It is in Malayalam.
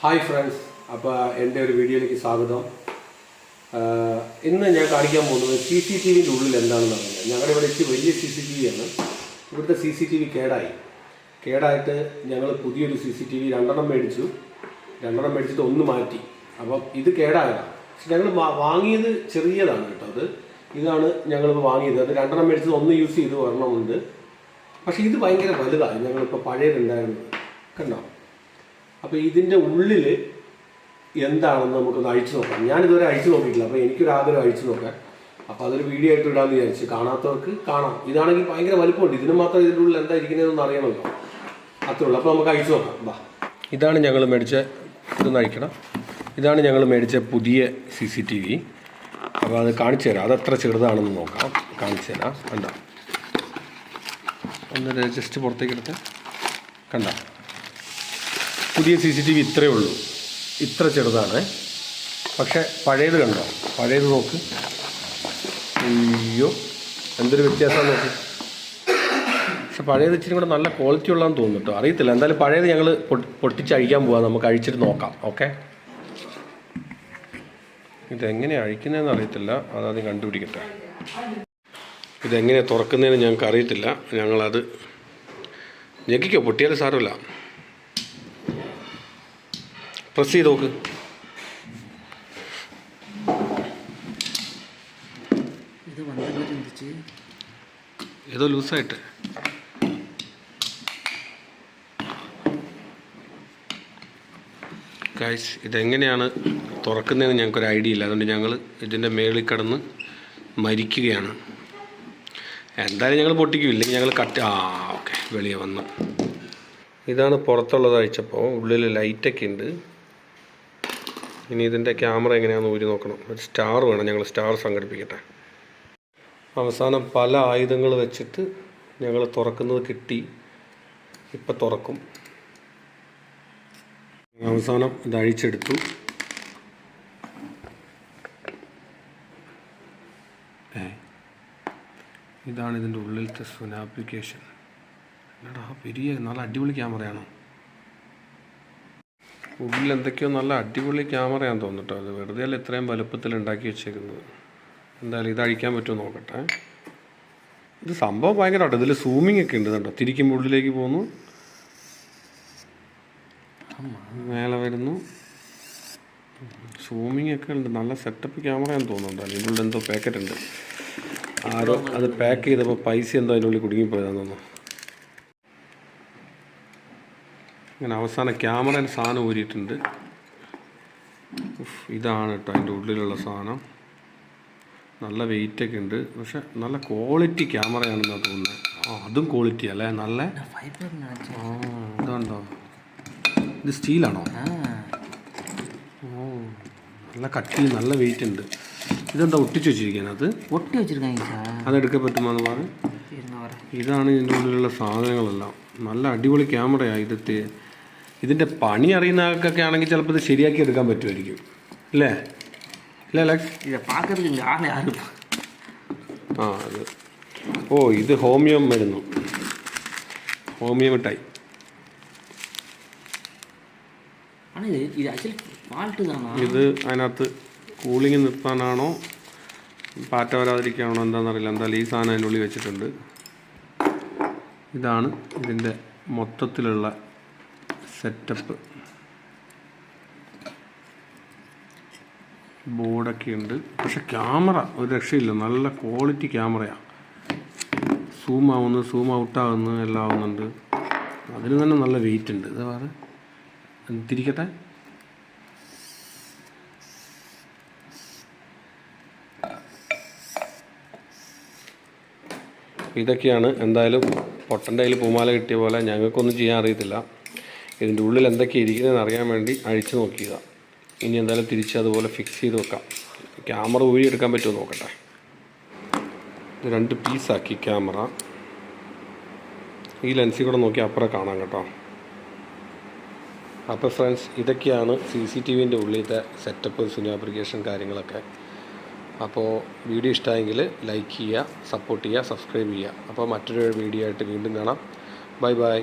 ഹായ് ഫ്രണ്ട്സ് അപ്പോൾ എന്റെ ഒരു വീഡിയോയിലേക്ക് സ്വാഗതം. ഇന്ന് ഞാൻ കാണിക്കാൻ പോകുന്നത് സി സി ടി വിന്റെ ഉള്ളിൽ എന്താണെന്ന് പറഞ്ഞാൽ ഞങ്ങളുടെ ഇവിടെ ഇച്ചിരി വലിയ സി സി ടി വി ആണ് ഇവിടുത്തെ സി സി ടി വി കേടായി. കേടായിട്ട് ഞങ്ങൾ പുതിയൊരു സി സി ടി വി രണ്ടെണ്ണം മേടിച്ചു. രണ്ടെണ്ണം മേടിച്ചിട്ട് ഒന്ന് മാറ്റി. അപ്പം ഇത് കേടായതാണ് പക്ഷെ ഞങ്ങൾ വാങ്ങിയത് ചെറിയതാണ് കേട്ടോ അത്. ഇതാണ് ഞങ്ങളിപ്പോൾ വാങ്ങിയത്. അത് രണ്ടെണ്ണം മേടിച്ചത് ഒന്ന് യൂസ് ചെയ്ത് വരണമുണ്ട് പക്ഷേ ഇത് ഭയങ്കര വലുതാണ് ഞങ്ങളിപ്പോൾ പഴയതുണ്ടായിരുന്നത്. കണ്ടോ? അപ്പോൾ ഇതിന്റെ ഉള്ളിൽ എന്താണെന്ന് നമുക്കൊന്ന് അഴിച്ചു നോക്കാം. ഞാനിതുവരെ അഴിച്ചു നോക്കിയിട്ടില്ല. അപ്പോൾ എനിക്കൊരു ആഗ്രഹം അഴിച്ചു നോക്കാൻ. അപ്പോൾ അതൊരു വീഡിയോ ആയിട്ട് ഇടാമെന്ന് വിചാരിച്ചു കാണാത്തവർക്ക് കാണാം. ഇതാണെങ്കിൽ ഭയങ്കര വലുപ്പമുണ്ട്. ഇതിന് മാത്രം ഇതിന്റെ ഉള്ളിൽ എന്താ ഇരിക്കുന്നതെന്ന് അറിയണമല്ലോ. അത്രേ ഉള്ളൂ. അപ്പോൾ നമുക്ക് അഴിച്ചു നോക്കാം. വാ ഇതാണ് ഞങ്ങൾ മേടിച്ച ഇതൊന്ന് അഴിക്കണം. ഇതാണ് ഞങ്ങൾ മേടിച്ച പുതിയ സി സി ടി വി. അപ്പോൾ അത് കാണിച്ചു തരാം. അതെത്ര ചെറുതാണെന്ന് നോക്കാം. കാണിച്ചു തരാം. കണ്ടോ? ഒന്ന് ജസ്റ്റ് പുറത്തേക്ക് എടുത്ത്. കണ്ടോ? പുതിയ സി സി ടി വി ഇത്രയേ ഉള്ളൂ. ഇത്ര ചെറുതാണ്. പക്ഷെ പഴയത് കണ്ടോ? പഴയത് നോക്ക്. അയ്യോ എന്തൊരു വ്യത്യാസമാണ് നോക്ക്. പക്ഷെ പഴയത് ഇച്ചിരി കൂടെ നല്ല ക്വാളിറ്റി ഉള്ളതെന്ന് തോന്നുന്നു അറിയത്തില്ല. എന്തായാലും പഴയത് ഞങ്ങൾ പൊട്ടിച്ച് അഴിക്കാൻ പോവാം. നമുക്ക് അഴിച്ചിട്ട് നോക്കാം. ഓക്കെ? ഇതെങ്ങനെയാണ് അഴിക്കുന്നതെന്ന് അറിയത്തില്ല. അതാദ്യം കണ്ടുപിടിക്കട്ടെ. ഇതെങ്ങനെയാണ് തുറക്കുന്നതെന്ന് ഞങ്ങൾക്ക് അറിയത്തില്ല ഞങ്ങളത് ഞെക്കിക്കോ. പൊട്ടിയാലും സാരമില്ല. പ്രസ് ചെയ്ത് നോക്ക് ഏതോ ലൂസായിട്ട്. ഗൈസ് ഇതെങ്ങനെയാണ് തുറക്കുന്നതെന്ന് ഞങ്ങൾക്കൊരു ഐഡിയ ഇല്ല. അതുകൊണ്ട് ഞങ്ങൾ ഇതിന്റെ മേളിൽ കിടന്ന് മരിക്കുകയാണ്. എന്തായാലും ഞങ്ങൾ പൊട്ടിക്കും. ഇല്ലെങ്കിൽ ഞങ്ങൾ കട്ട് ആ ഓക്കെ വെളിയെ വന്നു. ഇതാണ് പുറത്തുള്ളത് അയച്ചപ്പോൾ ഉള്ളിൽ ലൈറ്റൊക്കെ ഉണ്ട്. ഇനി ഇതിന്റെ ക്യാമറ എങ്ങനെയാണെന്ന് ഊരി നോക്കണം. ഒരു സ്റ്റാർ വേണം. ഞങ്ങൾ സ്റ്റാർ സംഘടിപ്പിക്കട്ടെ. അവസാനം പല ആയുധങ്ങൾ വെച്ചിട്ട് ഞങ്ങൾ തുറക്കുന്നത് കിട്ടി. ഇപ്പം തുറക്കും. അവസാനം ഇത് അഴിച്ചെടുത്തു. ഇതാണ് ഇതിന്റെ ഉള്ളിലത്തെ സുന ആപ്ലിക്കേഷൻ എന്നടാ പെരിയ നല്ല അടിപൊളി ക്യാമറയാണോ? ഉള്ളിൽ എന്തൊക്കെയോ നല്ല അടിപൊളി ക്യാമറയാണെന്ന് തോന്നിട്ടോ അത്. വെറുതെ അല്ല ഇത്രയും വലുപ്പത്തിൽ ഉണ്ടാക്കി വെച്ചേക്കുന്നത്? എന്തായാലും ഇത് അഴിക്കാൻ പറ്റുമോ നോക്കട്ടെ. ഇത് സംഭവം ഭയങ്കരമാട്ടോ ഇതിൽ സൂമിങ് ഒക്കെ ഉണ്ട് കേട്ടോ തിരിക്കുമ്പോൾ ഉള്ളിലേക്ക് പോകുന്നു. മേലെ വരുന്നു. സൂമിങ് ഒക്കെ ഉണ്ട്. നല്ല സെറ്റപ്പ് ക്യാമറയാന്ന് തോന്നുന്നുണ്ട് അതിന്റെ ഉള്ളിൽ എന്തോ പാക്കറ്റ് ഉണ്ട്. ആരോ അത് പാക്ക് ചെയ്തപ്പോൾ പൈസ എന്തോ അതിന്റെ ഉള്ളിൽ കുടുങ്ങിപ്പോയതാന്ന് തോന്നുന്നു. ഇങ്ങനെ അവസാന ക്യാമറ സാധനം ഊരിയിട്ടുണ്ട്. ഇതാണ് കേട്ടോ അതിന്റെ ഉള്ളിലുള്ള സാധനം. നല്ല വെയിറ്റൊക്കെ ഉണ്ട്. പക്ഷെ നല്ല ക്വാളിറ്റി ക്യാമറയാണെന്നാണ് തോന്നുന്നത് ആ അതും ക്വാളിറ്റി അല്ലേ? നല്ല? ആ ഇതുണ്ടോ? ഇത് സ്റ്റീലാണോ ഓ നല്ല കട്ടി നല്ല വെയിറ്റ് ഉണ്ട്. ഇതെന്താ ഒട്ടിച്ച് വെച്ചിരിക്കുന്നത് ഒട്ടി വെച്ചിരിക്കുന്നത് അതെടുക്കാൻ പറ്റുമോ എന്ന് പറഞ്ഞു ഇതാണ് ഇതിന്റെ ഉള്ളിലുള്ള സാധനങ്ങളെല്ലാം. നല്ല അടിപൊളി ക്യാമറയാണ് ഇതെത്തി ഇതിൻ്റെ പണി അറിയുന്ന ആൾക്കൊക്കെ ആണെങ്കിൽ ചിലപ്പോൾ ഇത് ശരിയാക്കി എടുക്കാൻ പറ്റുമായിരിക്കും അല്ലേ അല്ലേ അലക്സ് இதை பார்க்கறதுக்கு இங்கே ஆள் யாரு ആ അത് ഓ ഇത് ഹോമിയോ മരുന്നു ഹോമിയോ മിഠായി ஆனால் இது இது ஆக்சுவலி ஃபால்ட்டு தானா ഇത് അതിനകത്ത് കൂളിംഗ് നിർത്താനാണോ പാറ്റ വരാതിരിക്കാണോ എന്താണെന്നറിയില്ല എന്തായാലും ഈ സാധനം അതിൻ്റെ ഉള്ളിൽ വെച്ചിട്ടുണ്ട് ഇതാണ് ഇതിൻ്റെ മൊത്തത്തിലുള്ള സെറ്റപ്പ് ബോർഡൊക്കെ ഉണ്ട്. പക്ഷെ ക്യാമറ ഒരു രക്ഷയില്ല. നല്ല ക്വാളിറ്റി ക്യാമറയാണ് സൂം ആവുന്നു സൂം ഔട്ട് ആവുന്നു എല്ലാം ആവുന്നുണ്ട്. അതിന് തന്നെ നല്ല വെയിറ്റ് ഉണ്ട്. ഇത് വേറെ തിരിക്കട്ടെ? ഇതൊക്കെയാണ് എന്തായാലും പൊട്ടന്റെ കയ്യിൽ പൂമാല കിട്ടിയ പോലെ ഞങ്ങൾക്കൊന്നും ചെയ്യാൻ അറിയത്തില്ല. ഇതിന്റെ ഉള്ളിൽ എന്തൊക്കെ ഇരിക്കുന്നതെന്ന് അറിയാൻ വേണ്ടി അഴിച്ചു നോക്കിയതാണ് ഇനി എന്തായാലും തിരിച്ച് അതുപോലെ ഫിക്സ് ചെയ്ത് വെക്കാം. ക്യാമറ ഊരിയെടുക്കാൻ പറ്റുമോ നോക്കട്ടെ. രണ്ട് പീസാക്കി ക്യാമറ. ഈ ലെൻസിൽ കൂടെ നോക്കി അപ്പുറം കാണാം കേട്ടോ. അപ്പോൾ ഫ്രണ്ട്സ് ഇതൊക്കെയാണ് സി സി ടി വിന്റെ ഉള്ളിലത്തെ സെറ്റപ്പ് സിനിമ ആപ്ലിക്കേഷൻ കാര്യങ്ങളൊക്കെ. അപ്പോൾ വീഡിയോ ഇഷ്ടമായെങ്കിൽ ലൈക്ക് ചെയ്യുക സപ്പോർട്ട് ചെയ്യുക സബ്സ്ക്രൈബ് ചെയ്യുക. അപ്പോൾ മറ്റൊരു വീഡിയോ ആയിട്ട് വീണ്ടും കാണാം. Bye bye